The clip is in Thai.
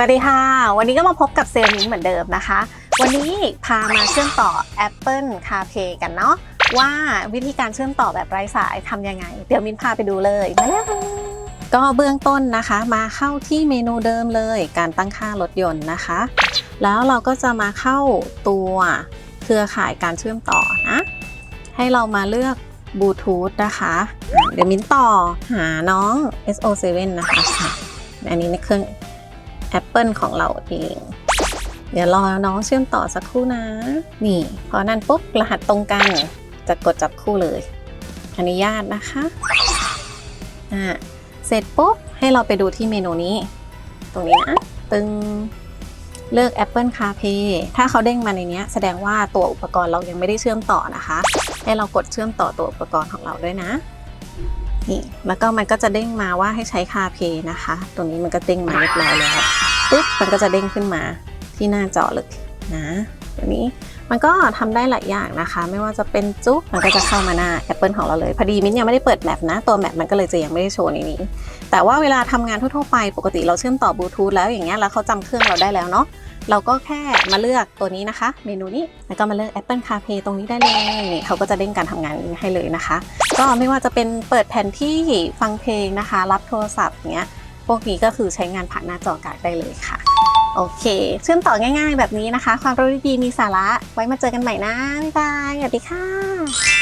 สวัสดีค่ะ วันนี้ก็มาพบกับเซลล์มิ้นเหมือนเดิมนะคะ วันนี้พามาเชื่อมต่อ Apple CarPlay กันเนาะว่าวิธีการเชื่อมต่อแบบไร้สายทำยังไง เดี๋ยวมิ้นพาไปดูเลยมาแล้วก็เบื้องต้นนะคะ มาเข้าที่เมนูเดิมเลยการตั้งค่ารถยนต์นะคะ แล้วเราก็จะมาเข้าตัวเครือข่ายการเชื่อมต่อนะ ให้เรามาเลือกบลูทูธนะคะ เดี๋ยวมิ้นต่อหาน้อง SO7 นะคะค่ะอันนี้ในเครื่อง Apple ของเราเอง เดี๋ยวรอน้องเชื่อมต่อสักครู่นะ นี่พอนั่นปุ๊บรหัสตรงกันจะกดจับคู่เลย อนุญาตนะคะอ่าเสร็จปุ๊บให้เราไปดูที่เมนูนี้ ตรงนี้นะ ตึงเลือก Apple CarPlay ถ้าเขาเด้งมาในนี้แสดงว่าตัวอุปกรณ์เรายังไม่ได้เชื่อมต่อนะคะ ให้เรากดเชื่อมต่อตัวอุปกรณ์ของเราด้วยนะ นี่แล้วก็มันก็จะเด้งมาว่าให้ใช้ CarPlay นะคะ ตรงนี้มันก็เด้งมาเรียบร้อยแล้วปุ๊บมันก็จะเด้งขึ้นมาที่หน้าจอเลยนะตัวนี้มันก็ทำได้หลายอย่างนะคะ ไม่ว่าจะเป็นจุ๊บมันก็จะเข้ามาหน้า Apple ของเราเลย พอดีมิ้นยังไม่ได้เปิดแมปนะ ตัวแมปมันก็เลยจะยังไม่ได้โชว์ในนี้ แต่ว่าเวลาทำงานทั่วๆไปปกติเราเชื่อมต่อบลูทูธแล้วอย่างเงี้ยแล้วเขาจำเครื่องเราได้แล้วเนาะ เราก็แค่มาเลือกตัวนี้นะคะ เมนูนี้แล้วก็มาเลือก Apple CarPlay ตรงนี้ได้เลยนี่เขาก็จะเด้งการทำงานให้เลยนะคะ ก็ไม่ว่าจะเป็นเปิดแผนที่ฟังเพลงนะคะ รับโทรศัพท์เงี้ยพวกนี้ก็คือใช้งานผ่านหน้าจอการ์ดได้เลยค่ะโอเค เชื่อมต่อง่ายๆแบบนี้นะคะ ความรู้ดีๆมีสาระ ไว้มาเจอกันใหม่นะ บ๊ายบาย สวัสดีค่ะ